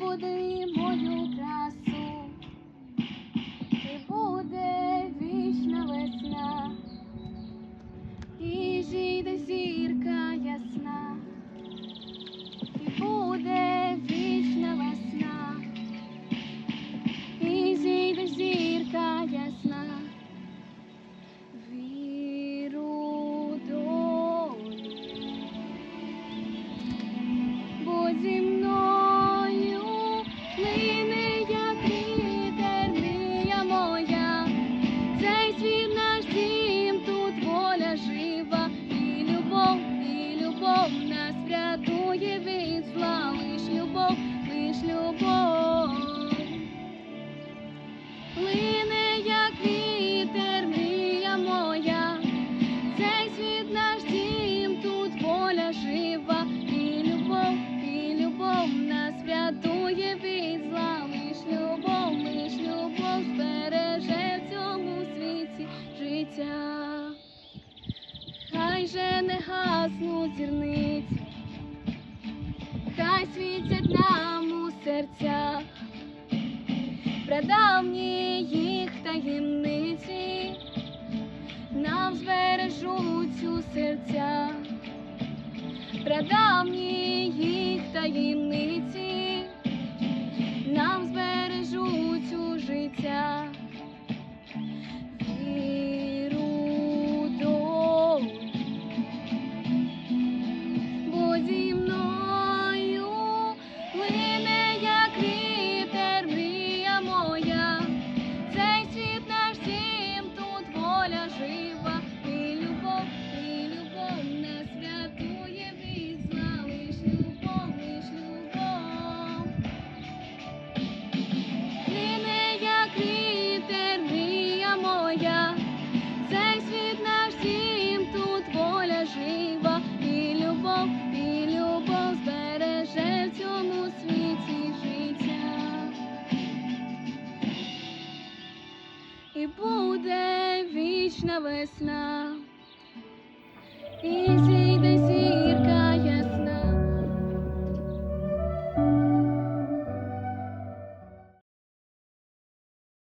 буду не гаснуть зірниці, хай світять нам у серцях, прадавні їх таємниці, нам збережуть у серцях, прадавні їх таємниці, нам вічна весна. І зійде